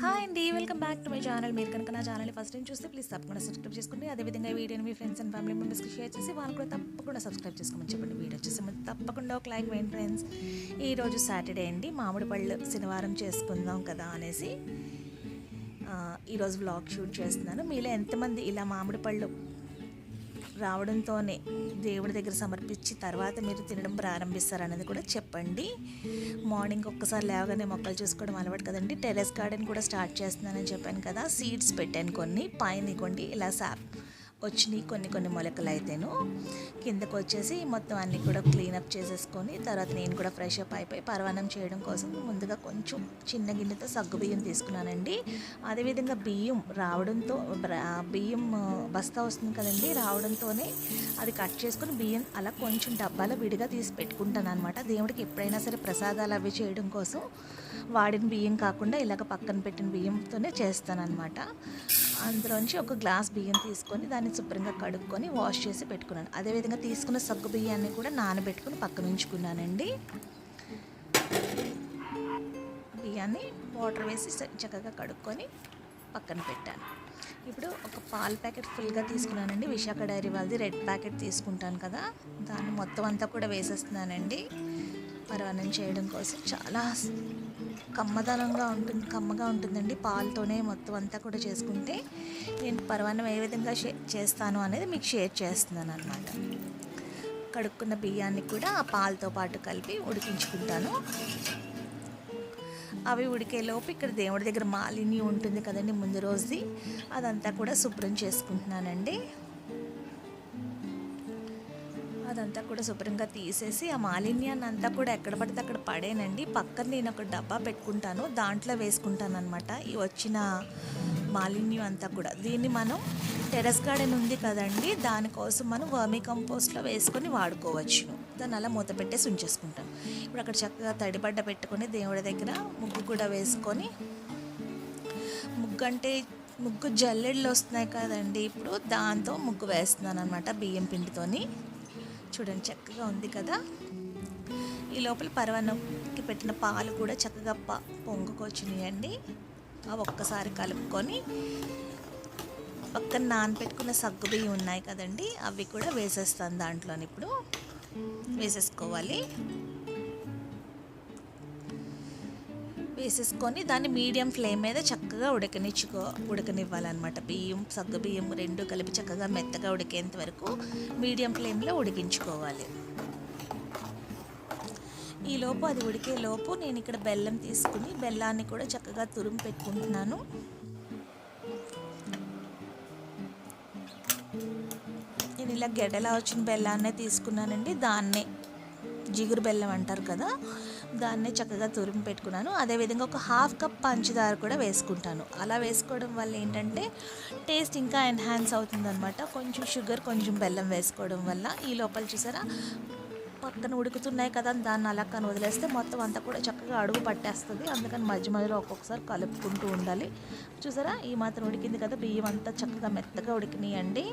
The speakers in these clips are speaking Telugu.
హాయ్ అండి welcome back to my channel మీరు కనుక నా ఛానల్ ఫస్ట్ టైం చూస్తే ప్లీజ్ తప్పకుండా సబ్స్క్రైబ్ చేసుకోండి. అదేవిధంగా ఈ వీడియోని మీ ఫ్రెండ్స్ అండ్ ఫ్యామిలీ మెంబర్స్కి షేర్ చేసి వాళ్ళు కూడా తప్పకుండా సబ్స్క్రైబ్ చేసుకోమని చెప్పండి. వీడియో వచ్చేసి తప్పకుండా ఒక లైక్ వేయండి ఫ్రెండ్స్ ఈరోజు సాటర్డే అండి. మామిడి పళ్ళు శనివారం చేసుకుందాం కదా అనేసి ఈరోజు వ్లాగ్ షూట్ చేస్తున్నాను. మీలో ఎంతమంది ఇలా మామిడి పళ్ళు రావడంతోనే దేవుడి దగ్గర సమర్పించి తర్వాత మీరు తినడం ప్రారంభిస్తారు అనేది కూడా చెప్పండి. మార్నింగ్ ఒక్కసారి లేవగానే మొక్కలు చూసుకోవడం అలవాటు కదండి. టెరెస్ గార్డెన్ కూడా స్టార్ట్ చేస్తున్నానని చెప్పాను కదా. సీడ్స్ పెట్టాను కొన్ని. పైన ఇవ్వండి ఇలా సాప్ వచ్చినాయి కొన్ని కొన్ని మొలకలు అయితేను కిందకు వచ్చేసి మొత్తం అన్నీ కూడా క్లీనప్ చేసేసుకొని తర్వాత నేను కూడా ఫ్రెష్ అప్ అయిపోయి పర్వాణం చేయడం కోసం ముందుగా కొంచెం చిన్న గిన్నెతో సగ్గు బియ్యం తీసుకున్నానండి. అదేవిధంగా బియ్యం రావడంతో బియ్యం బస్తా వస్తుంది కదండి రావడంతోనే అది కట్ చేసుకుని బియ్యం అలా కొంచెం డబ్బాలో విడిగా తీసి పెట్టుకుంటాను అనమాట దేవుడికి ఎప్పుడైనా సరే ప్రసాదాలు అవి చేయడం కోసం వాడిన బియ్యం కాకుండా ఇలాగ పక్కన పెట్టిన బియ్యంతోనే చేస్తానన్నమాట. అందులోంచి ఒక గ్లాస్ బియ్యం తీసుకొని దాన్ని శుభ్రంగా కడుక్కొని వాష్ చేసి పెట్టుకున్నాను. అదేవిధంగా తీసుకున్న సగ్గు బియ్యాన్ని కూడా నానబెట్టుకుని పక్కన ఉంచుకున్నానండి. బియ్యాన్ని వాటర్ వేసి చక్కగా కడుక్కొని పక్కన పెట్టాను. ఇప్పుడు ఒక పాల ప్యాకెట్ ఫుల్గా తీసుకున్నానండి. విశాఖ డైరీ వాళ్ళది రెడ్ ప్యాకెట్ తీసుకుంటాను కదా. దాన్ని మొత్తం అంతా కూడా వేసేస్తున్నానండి. పరవానం చేయడం కోసం చాలా కమ్మదనంగా ఉంటుంది కమ్మగా ఉంటుందండి. పాలతోనే మొత్తం అంతా కూడా చేసుకుంటే నేను పరవానం ఏ విధంగా చేస్తాను అనేది మీకు షేర్ చేస్తున్నాను అనమాట కడుక్కున్న బియ్యాన్ని కూడా ఆ పాలతో పాటు కలిపి ఉడికించుకుంటాను. అవి ఉడికేలోపు ఇక్కడ దేవుడి దగ్గర మాలిని ఉంటుంది కదండి ముందు రోజుది అదంతా కూడా శుభ్రం చేసుకుంటున్నానండి. అదంతా కూడా శుభ్రంగా తీసేసి ఆ మాలిన్యాన్ని అంతా కూడా ఎక్కడ పడితే అక్కడ పడేనండి. పక్కన నేను ఒక డబ్బా పెట్టుకుంటాను దాంట్లో వేసుకుంటాను అనమాట ఈ వచ్చిన మాలిన్యం అంతా కూడా. దీన్ని మనం టెరెస్ గార్డెన్ ఉంది కదండి దానికోసం మనం వర్మీ కంపోస్ట్లో వేసుకొని వాడుకోవచ్చు. దాన్ని అలా మూత పెట్టేసి ఉంచేసుకుంటాం ఇప్పుడు అక్కడ చక్కగా తడిబడ్డ పెట్టుకొని దేవుడి దగ్గర ముగ్గు కూడా వేసుకొని ముగ్గు అంటే ముగ్గు జల్లెళ్ళు వస్తున్నాయి కదండి ఇప్పుడు దాంతో ముగ్గు వేస్తున్నాను అనమాట బియ్యం పిండితోని. చూడండి చక్కగా ఉంది కదా? ఈ లోపల పరవన్నంకి పెట్టిన పాలు కూడా చక్కగా ప పొంగుకొచ్చినాయండి. అవి ఒక్కసారి కలుపుకొని పక్కన నానబెట్టుకున్న సగ్గుబియ్యం ఉన్నాయి కదండి అవి కూడా వేసేస్తాను దాంట్లోని ఇప్పుడు. వేసేసుకోవాలి. వేసేసుకొని దాన్ని మీడియం ఫ్లేమ్ మీద చక్క చక్కగా ఉడకనిచ్చుకో ఉడకనివ్వాలన్నమాట. బియ్యం సగ్గు బియ్యం రెండు కలిపి చక్కగా మెత్తగా ఉడికేంత వరకు మీడియం ఫ్లేమ్లో ఉడికించుకోవాలి. ఈ లోపు అది ఉడికే లోపు నేను ఇక్కడ బెల్లం తీసుకుని బెల్లాన్ని కూడా చక్కగా తురుము పెట్టుకుంటున్నాను. నేను ఇలా గెడలా వచ్చిన బెల్లాన్నే తీసుకున్నానండి. దాన్నే జిగురు బెల్లం అంటారు కదా దాన్నే చక్కగా తురిమి పెట్టుకున్నాను. అదేవిధంగా ఒక హాఫ్ కప్ పంచదార కూడా వేసుకుంటాను. అలా వేసుకోవడం వల్ల ఏంటంటే టేస్ట్ ఇంకా ఎన్హాన్స్ అవుతుందనమాట కొంచెం షుగర్ కొంచెం బెల్లం వేసుకోవడం వల్ల. ఈ లోపల చూసారా? పక్కన ఉడుకుతున్నాయి కదా అని దాన్ని అలా కానీ వదిలేస్తే మొత్తం అంతా కూడా చక్కగా అడుగు పట్టేస్తుంది. అందుకని మధ్య మధ్యలో ఒక్కొక్కసారి కలుపుకుంటూ ఉండాలి. చూసారా? ఈ మాత్రం ఉడికింది కదా? బియ్యం అంతా చక్కగా మెత్తగా ఉడికినాయండి.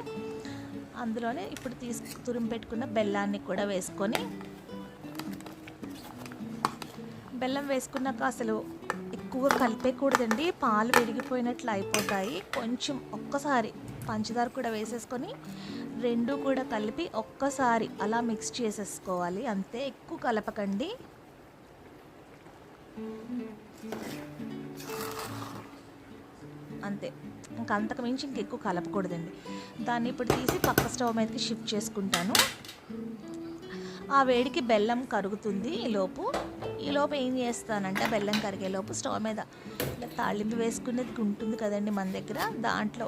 అందులోనే ఇప్పుడు తీసుకు తురిమి పెట్టుకున్న బెల్లాన్ని కూడా వేసుకొని బెల్లం వేసుకున్నాక అసలు ఎక్కువ కలిపేయకూడదండి పాలు విరిగిపోయినట్లు అయిపోతాయి. కొంచెం ఒక్కసారి పంచదార కూడా వేసేసుకొని రెండు కూడా కలిపి ఒక్కసారి అలా మిక్స్ చేసేసుకోవాలి. అంతే ఎక్కువ కలపకండి. అంతే ఇంకా అంతకు మించి ఇంకెక్కువ కలపకూడదండి. దాన్ని ఇప్పుడు తీసి పక్క స్టవ్ మీదకి షిఫ్ట్ చేసుకుంటాను. ఆ వేడికి బెల్లం కరుగుతుంది ఈ ఈలోపు ఈ లోపు ఏం చేస్తానంటే బెల్లం కరిగే లోపు స్టవ్ మీద ఇలా తాళింపు వేసుకునేది ఉంటుంది కదండి మన దగ్గర. దాంట్లో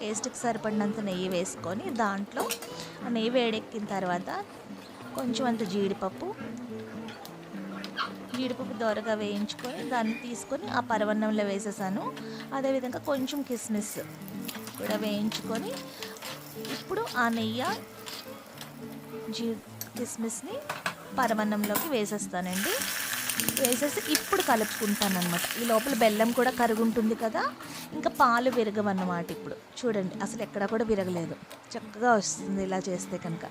టేస్ట్కి సరిపడినంత నెయ్యి వేసుకొని దాంట్లో ఆ నెయ్యి వేడెక్కిన తర్వాత కొంచెం అంత జీడిపప్పు జీడిపప్పు దోరగా వేయించుకొని దాన్ని తీసుకొని ఆ పరవన్నంలో వేసేసాను. అదేవిధంగా కొంచెం కిస్మిస్ కూడా వేయించుకొని ఇప్పుడు ఆ నెయ్యి జీ కిస్మిస్ని పరమన్నంలోకి వేసేస్తానండి. వేసేసి ఇప్పుడు కలుపుకుంటాను అనమాట ఈ లోపల బెల్లం కూడా కరుగుంటుంది కదా ఇంకా పాలు విరగవన్నమాట ఇప్పుడు. చూడండి అసలు ఎక్కడ కూడా విరగలేదు. చక్కగా వస్తుంది ఇలా చేస్తే కనుక.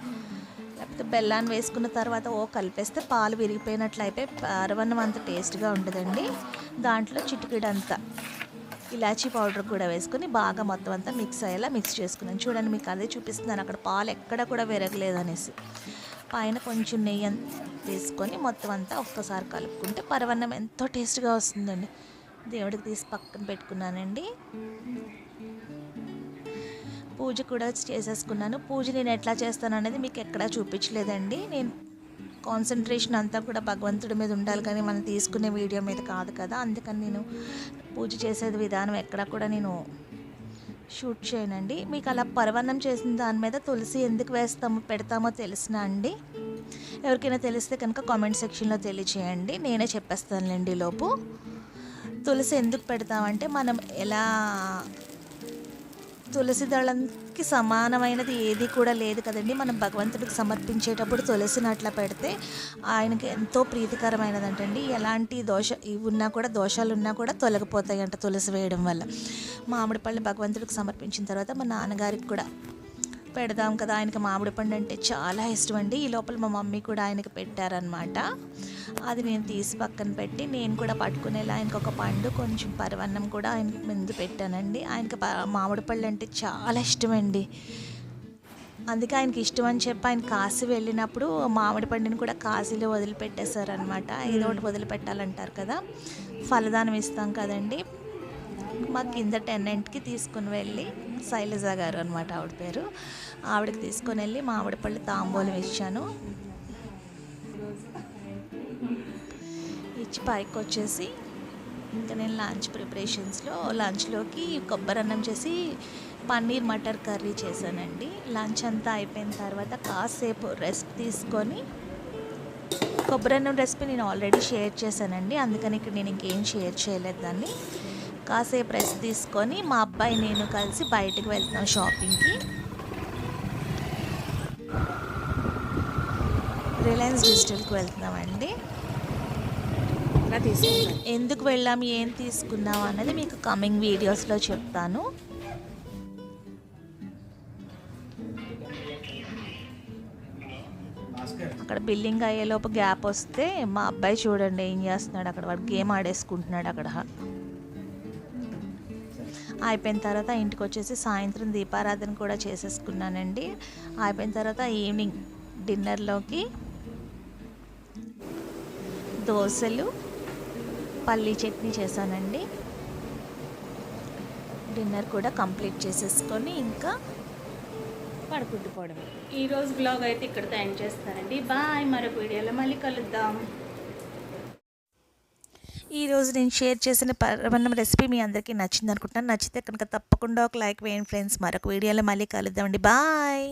లేకపోతే బెల్లాన్ని వేసుకున్న తర్వాత ఓ కలిపేస్తే పాలు విరిగిపోయినట్లయితే అయిపోయి పరవన్నం అంత టేస్ట్గా ఉండదండి. దాంట్లో చిటికిడంతా ఇలాచీ పౌడర్ కూడా వేసుకుని బాగా మొత్తం అంతా మిక్స్ అయ్యేలా మిక్స్ చేసుకున్నాను. చూడండి మీకు అదే చూపిస్తున్నాను. అక్కడ పాలు ఎక్కడ కూడా విరగలేదు అనేసి. పైన కొంచెం నెయ్యి తీసుకొని మొత్తం అంతా ఒక్కసారి కలుపుకుంటే పరవన్నం ఎంతో టేస్ట్గా వస్తుందండి. దేవుడికి తీసి పక్కన పెట్టుకున్నానండి. పూజ కూడా చేసేసుకున్నాను. పూజ నేను ఎట్లా చేస్తాను అనేది మీకు ఎక్కడా చూపించలేదండి. నేను కాన్సన్ట్రేషన్ అంతా కూడా భగవంతుడి మీద ఉండాలి కానీ మనం తీసుకునే వీడియో మీద కాదు కదా. అందుకని నేను పూజ చేసేది విధానం ఎక్కడా కూడా నేను షూట్ చేయనండి. మీకు అలా పరవన్నం చేసిన దాని మీద తులసి ఎందుకు వేస్తామో పెడతామో తెలిసిన అండి. ఎవరికైనా తెలిస్తే కనుక కామెంట్ సెక్షన్లో తెలియచేయండి. నేనే చెప్పేస్తానులేండి లోపు. తులసి ఎందుకు పెడతామంటే మనం ఎలా తులసి దళంకి సమానమైనది ఏది కూడా లేదు కదండి. మనం భగవంతుడికి సమర్పించేటప్పుడు తులసిని అట్లా పెడితే ఆయనకి ఎంతో ప్రీతికరమైనదంటండి. ఎలాంటి దోష ఇవి ఉన్నా కూడా దోషాలు ఉన్నా కూడా తొలగిపోతాయి అంట తులసి వేయడం వల్ల. మామిడి పళ్ళు భగవంతుడికి సమర్పించిన తర్వాత మా నాన్నగారికి కూడా పెడదాం కదా ఆయనకి మామిడి పండు అంటే చాలా ఇష్టం అండి. ఈ లోపల మా మమ్మీ కూడా ఆయనకి పెట్టారనమాట అది నేను తీసి పక్కన పెట్టి నేను కూడా పట్టుకునేలా ఆయనకు ఒక పండు కొంచెం పరవన్నం కూడా ఆయనకి ముందు పెట్టానండి. ఆయనకి ప- మామిడి పళ్ళు అంటే చాలా ఇష్టమండి అందుకే ఆయనకి ఇష్టం అని చెప్పి ఆయన కాశీ వెళ్ళినప్పుడు మామిడి పండుని కూడా కాశీలో వదిలిపెట్టేశారనమాట ఏదో ఒకటి వదిలిపెట్టాలంటారు కదా ఫలదానం ఇస్తాం కదండి. మా కింద టెన్నెంట్కి తీసుకుని వెళ్ళి శైలజ గారు అనమాట ఆవిడ పేరు. ఆవిడకి తీసుకొని వెళ్ళి మామిడి పళ్ళు తాంబూలం ఇచ్చాను. ఇచ్చి పైకి వచ్చేసి ఇంకా నేను లంచ్ ప్రిపరేషన్స్లో లంచ్లోకి కొబ్బరి అన్నం చేసి పన్నీర్ మటర్ కర్రీ చేశానండి. లంచ్ అంతా అయిపోయిన తర్వాత కాసేపు రెస్ట్ తీసుకొని కొబ్బరి అన్నం రెసిపీ నేను ఆల్రెడీ షేర్ చేశానండి. అందుకని ఇక్కడ నేను ఇంకేం షేర్ చేయలేదు దాన్ని. కాసేపు రెస్ట్ తీసుకొని మా అబ్బాయి నేను కలిసి బయటికి వెళ్తున్నాం షాపింగ్కి. రిలయన్స్ డిజిటల్కి వెళ్తున్నామండి. ఎందుకు వెళ్ళాం ఏం తీసుకున్నాం అన్నది మీకు కమింగ్ వీడియోస్లో చెప్తాను. అక్కడ బిల్లింగ్ అయ్యేలోపు గ్యాప్ వస్తే మా అబ్బాయి చూడండి ఏం చేస్తున్నాడు అక్కడ వాడు గేమ్ ఆడేసుకుంటున్నాడు అక్కడ. అయిపోయిన తర్వాత ఇంటికి వచ్చేసి సాయంత్రం దీపారాధన కూడా చేసేసుకున్నానండి. అయిపోయిన తర్వాత ఈవినింగ్ డిన్నర్లోకి దోశలు పల్లీ చట్నీ చేశానండి. డిన్నర్ కూడా కంప్లీట్ చేసేసుకొని ఇంకా పడుకుంటుపోవడం ఈరోజు బ్లాగ్ అయితే ఇక్కడితో ఎండ్ చేస్తానండి. బాయ్ మరొక వీడియోలో మళ్ళీ కలుద్దాం. ఈరోజు నేను షేర్ చేసిన పరవన్నం రెసిపీ మీ అందరికీ నచ్చింది అనుకుంటున్నాను నచ్చితే కనుక తప్పకుండా ఒక లైక్ వేయండి ఫ్రెండ్స్ మరొక వీడియోలో మళ్ళీ కలుద్దామండి. బాయ్!